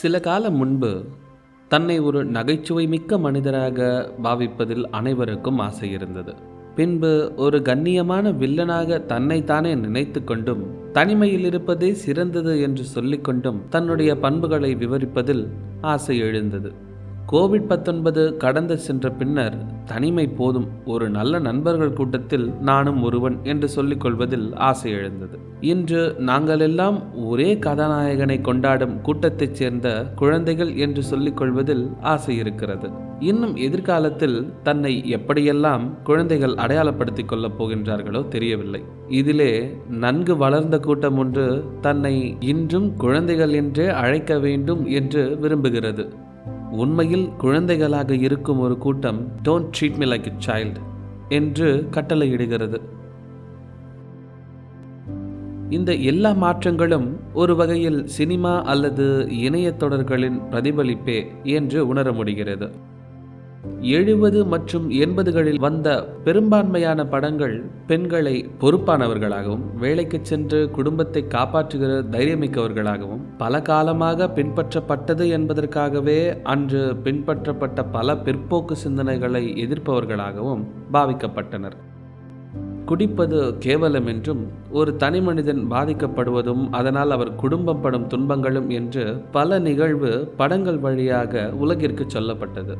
சில காலம் முன்பு தன்னை ஒரு நகைச்சுவை மிக்க மனிதராக பாவிப்பதில் அனைவருக்கும் ஆசை இருந்தது. பின்பு ஒரு கண்ணியமான வில்லனாக தன்னைத்தானே நினைத்து கொண்டும் தனிமையில் இருப்பதே சிறந்தது என்று சொல்லிக்கொண்டும் தன்னுடைய பண்புகளை விவரிப்பதில் ஆசை எழுந்தது. கோவிட் பத்தொன்பது கடந்து சென்ற பின்னர் தனிமை போதும் ஒரு நல்ல நண்பர்கள் கூட்டத்தில் நானும் ஒருவன் என்று சொல்லிக் கொள்வதில் ஆசை எழுந்தது. இன்று நாங்கள் எல்லாம் ஒரே கதாநாயகனை கொண்டாடும் கூட்டத்தைச் சேர்ந்த குழந்தைகள் என்று சொல்லிக் கொள்வதில் ஆசை இருக்கிறது. இன்னும் எதிர்காலத்தில் தன்னை எப்படியெல்லாம் குழந்தைகள் அடையாளப்படுத்திக் கொள்ளப் போகின்றார்களோ தெரியவில்லை. இதிலே நன்கு வளர்ந்த கூட்டம் ஒன்று தன்னை இன்றும் குழந்தைகள் என்றே அழைக்க வேண்டும் என்று விரும்புகிறது. உண்மையில் குழந்தைகளாக இருக்கும் ஒரு கூட்டம் don't treat me like a child என்று கட்டளையிடுகிறது. இந்த எல்லா மாற்றங்களும் ஒரு வகையில் சினிமா அல்லது இணைய தொடர்களின் பிரதிபலிப்பே என்று உணர முடிகிறது. எழுபது மற்றும் எண்பதுகளில் வந்த பெரும்பான்மையான படங்கள் பெண்களை பொறுப்பானவர்களாகவும் வேலைக்கு சென்று குடும்பத்தை காப்பாற்றுகிற தைரியமிக்கவர்களாகவும் பல காலமாக பின்பற்றப்பட்டது என்பதற்காகவே அன்று பின்பற்றப்பட்ட பல பிற்போக்கு சிந்தனைகளை எதிர்ப்பவர்களாகவும் பாவிக்கப்பட்டனர். குடிப்பது கேவலம் என்றும் ஒரு தனி மனிதன் பாதிக்கப்படுவதும் அதனால் அவர் குடும்பம் படும் துன்பங்களும் என்று பல நிகழ்வு படங்கள் வழியாக உலகிற்கு சொல்லப்பட்டது.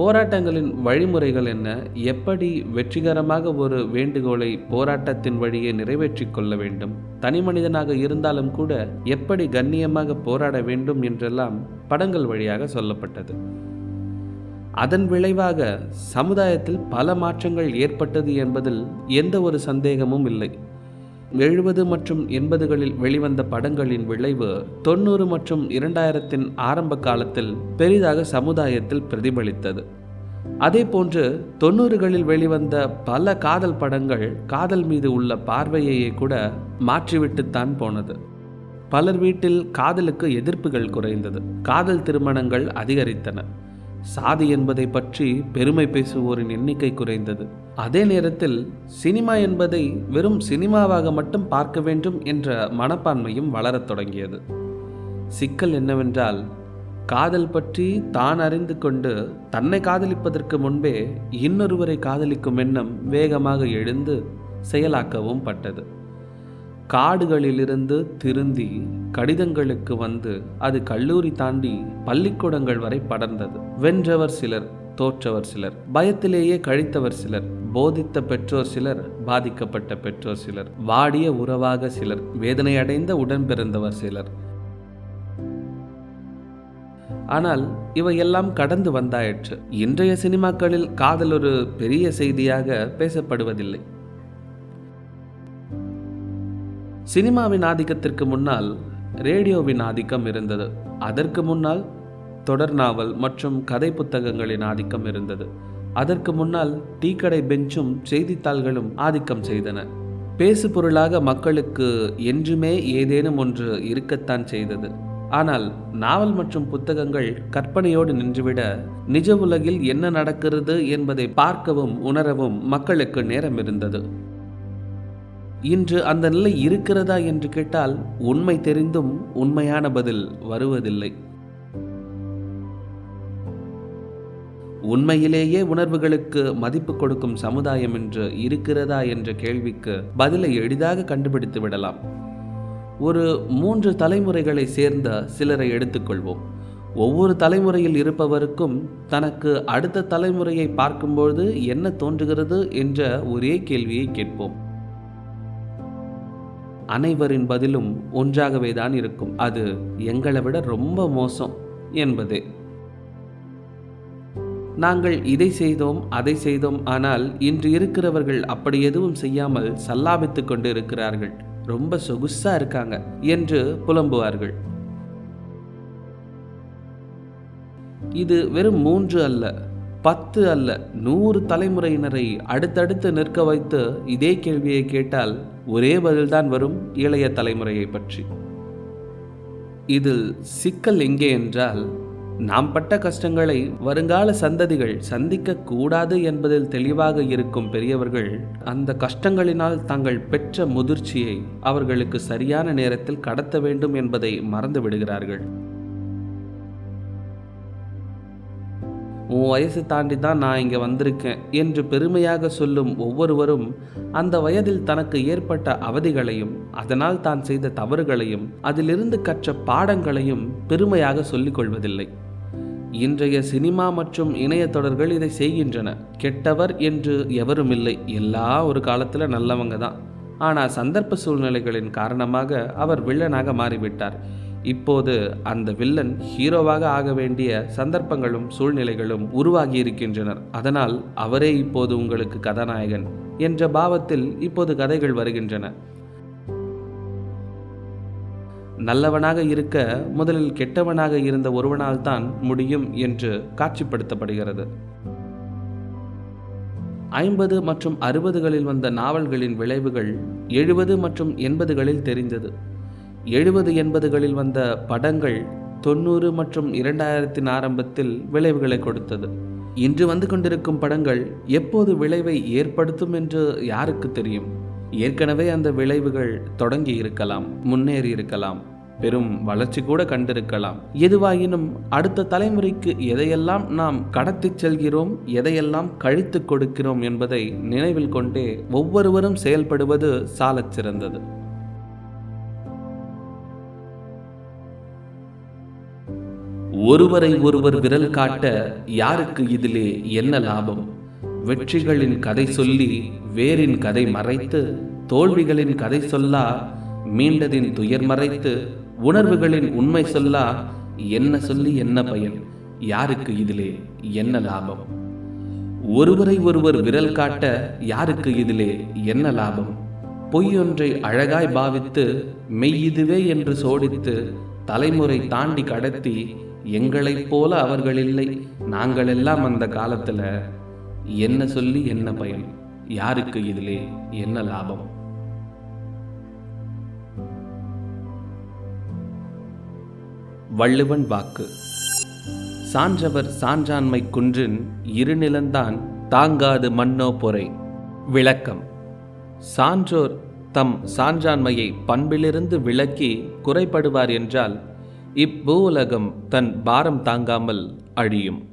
போராட்டங்களின் வழிமுறைகள் என்ன? எப்படி வெற்றிகரமாக ஒரு வேண்டுகோளை போராட்டத்தின் வழியே நிறைவேற்றிக் கொள்ள வேண்டும்? தனி மனிதனாக இருந்தாலும் கூட எப்படி கண்ணியமாக போராட வேண்டும் என்றெல்லாம் படங்கள் வழியாக சொல்லப்பட்டது. அதன் விளைவாக சமுதாயத்தில் பல மாற்றங்கள் ஏற்பட்டது என்பதில் எந்த ஒரு சந்தேகமும் இல்லை. எழுபது மற்றும் எண்பதுகளில் வெளிவந்த படங்களின் விளைவு தொண்ணூறு மற்றும் இரண்டாயிரத்தின் ஆரம்ப காலத்தில் பெரிதாக சமுதாயத்தில் பிரதிபலித்தது. அதே போன்று தொண்ணூறுகளில் வெளிவந்த பல காதல் படங்கள் காதல் மீது உள்ள பார்வையையே கூட மாற்றிவிட்டுத்தான் போனது. பலர் வீட்டில் காதலுக்கு எதிர்ப்புகள் குறைந்தது. காதல் திருமணங்கள் அதிகரித்தன. சாதி என்பதை பற்றி பெருமை பேசுவோரின் எண்ணிக்கை குறைந்தது. அதே நேரத்தில் சினிமா என்பதை வெறும் சினிமாவாக மட்டும் பார்க்க வேண்டும் என்ற மனப்பான்மையும் வளரத் தொடங்கியது. சிக்கல் என்னவென்றால் காதல் பற்றி தான் அறிந்து கொண்டு தன்னை காதலிப்பதற்கு முன்பே இன்னொருவரை காதலிக்கும் எண்ணம் வேகமாக எழுந்து செயலாக்கவும் பட்டது. காடுகளிலிருந்து திருந்தி கடிதங்களுக்கு வந்து அது கல்லூரி தாண்டி பள்ளிக்கூடங்கள் வரை படர்ந்தது. வென்றவர் சிலர் தோற்றவர் சிலர் பயத்திலேயே கழித்தவர் சிலர் போதித்த பெற்றோர் சிலர் பாதிக்கப்பட்ட பெற்றோர் சிலர் வாடிய உறவாக சிலர் வேதனை அடைந்த உடன் பிறந்தவர் சிலர். ஆனால் இவையெல்லாம் கடந்து வந்தாயிற்று. இன்றைய சினிமாக்களில் காதல் ஒரு பெரிய செய்தியாக பேசப்படுவதில்லை. சினிமாவின் ஆதிக்கத்திற்கு முன்னால் ரேடியோவின் ஆதிக்கம் இருந்தது. அதற்கு முன்னால் தொடர் நாவல் மற்றும் கதை புத்தகங்களின் ஆதிக்கம் இருந்தது. அதற்கு முன்னால் டீக்கடை பெஞ்சும் செய்தித்தாள்களும் ஆதிக்கம் செய்தன. பேசு பொருளாக மக்களுக்கு என்றுமே ஏதேனும் ஒன்று இருக்கத்தான் செய்தது. ஆனால் நாவல் மற்றும் புத்தகங்கள் கற்பனையோடு நின்றுவிட நிஜ உலகில் என்ன நடக்கிறது என்பதை பார்க்கவும் உணரவும் மக்களுக்கு நேரம் இருந்தது இன்று அந்த நிலை இருக்கிறதா என்று கேட்டால் உண்மை தெரிந்தும் உண்மையான பதில் வருவதில்லை. உண்மையிலேயே உணர்வுகளுக்கு மதிப்பு கொடுக்கும் சமுதாயம் என்று இருக்கிறதா என்ற கேள்விக்கு பதிலை எளிதாக கண்டுபிடித்து விடலாம். ஒரு மூன்று தலைமுறைகளை சேர்ந்த சிலரை எடுத்துக்கொள்வோம். ஒவ்வொரு தலைமுறையில் இருப்பவருக்கும் தனக்கு அடுத்த தலைமுறையை பார்க்கும்போது என்ன தோன்றுகிறது என்ற ஒரே கேள்வியை கேட்போம். அனைவரின் பதிலும் ஒன்றாகவே தான் இருக்கும். அது எங்களை விட ரொம்ப மோசம் என்பதே. நாங்கள் இதை செய்தோம் அதை செய்தோம். ஆனால் இன்று இருக்கிறவர்கள் அப்படி எதுவும் செய்யாமல் சல்லாபித்து கொண்டு இருக்கிறார்கள் ரொம்ப சொகுசா இருக்காங்க என்று புலம்புவார்கள். இது வெறும் மூன்று அல்ல. பத்து அல்ல நூறு தலைமுறையினரை அடுத்தடுத்து நிற்க வைத்து இதே கேள்வியை கேட்டால் ஒரே பதில்தான் வரும் இளைய தலைமுறையை பற்றி. இதில் சிக்கல் எங்கே என்றால் நாம் பட்ட கஷ்டங்களை வருங்கால சந்ததிகள் சந்திக்க கூடாது என்பதில் தெளிவாக இருக்கும் பெரியவர்கள் அந்த கஷ்டங்களினால் தாங்கள் பெற்ற முதிர்ச்சியை அவர்களுக்கு சரியான நேரத்தில் கடத்த வேண்டும் என்பதை மறந்து விடுகிறார்கள். உன் வயசு தாண்டி தான் நான் இங்கே வந்திருக்கேன் என்று பெருமையாக சொல்லும் ஒவ்வொருவரும் அந்த வயதில் தனக்கு ஏற்பட்ட அவதிகளையும் அதனால் தான் செய்த தவறுகளையும் அதிலிருந்து கற்ற பாடங்களையும் பெருமையாக சொல்லிக் கொள்வதில்லை. இன்றைய சினிமா மற்றும் இணைய தொடர்கள் இதை செய்கின்றன. கெட்டவர் என்று எவரும் இல்லை. எல்லா ஒரு காலத்தில் நல்லவங்க தான். ஆனால் சந்தர்ப்ப சூழ்நிலைகளின் காரணமாக அவர் வில்லனாக மாறிவிட்டார். இப்போது அந்த வில்லன் ஹீரோவாக ஆக வேண்டிய சந்தர்ப்பங்களும் சூழ்நிலைகளும் உருவாகி இருக்கின்றனர் அதனால் அவரே இப்போது உங்களுக்கு கதாநாயகன் என்ற பாவத்தில் இப்போது கதைகள் வருகின்றன. நல்லவனாக இருக்க முதலில் கெட்டவனாக இருந்த ஒருவனால் தான் முடியும் என்று காட்சிப்படுத்தப்படுகிறது. ஐம்பது மற்றும் அறுபதுகளில் வந்த நாவல்களின் விளைவுகள் எழுபது மற்றும் எண்பதுகளில் தெரிந்தது. எழுபது எண்பதுகளில் வந்த படங்கள் தொண்ணூறு மற்றும் இரண்டாயிரத்தின் ஆரம்பத்தில் விளைவுகளை கொடுத்தது. இன்று வந்து கொண்டிருக்கும் படங்கள் எப்போது விளைவை ஏற்படுத்தும் என்று யாருக்கு தெரியும்? ஏற்கனவே அந்த விளைவுகள் தொடங்கி இருக்கலாம் முன்னேறி இருக்கலாம் பெரும் வளர்ச்சி கூட கண்டிருக்கலாம். எதுவாயினும் அடுத்த தலைமுறைக்கு எதையெல்லாம் நாம் கடத்திச் செல்கிறோம் எதையெல்லாம் கழித்து கொடுக்கிறோம் என்பதை நினைவில் கொண்டே ஒவ்வொருவரும் செயல்படுவது சாலச் சிறந்தது ஒருவரை ஒருவர் விரல் காட்ட யாருக்கு இதிலே என்ன லாபம்? வெற்றிகளின் கதை சொல்லி வேரின் கதை மறைத்து தோல்விகளின் கதை சொல்லா மீண்டதின் துயர் மறைத்து உணர்வுகளின் உண்மை சொல்லா என்ன சொல்லி என்ன பயன்? யாருக்கு இதிலே என்ன லாபம்? ஒருவரை ஒருவர் விரல் காட்ட யாருக்கு இதிலே என்ன லாபம்? பொய்யொன்றை அழகாய் பாவித்து மெய் இதுவே என்று சோடித்து தலைமுறை தாண்டி கடத்தி எங்களைப் போல அவர்கள் இல்லை. நாங்கள் எல்லாம் அந்த காலத்துல என்ன சொல்லி என்ன பயன்? யாருக்கு இதிலே என்ன லாபம்? வள்ளுவன் வாக்கு. சான்றவர் சான்றாண்மை குன்றின் இருநிலந்தான் தாங்காது மன்னோ பொறை. விளக்கம். சான்றோர் தம் சான்றாண்மையை பண்பிலிருந்து விலக்கி குறைபடுவார் என்றால் இப்பூவுலகம் தன் பாரம் தாங்காமல் அழியும்.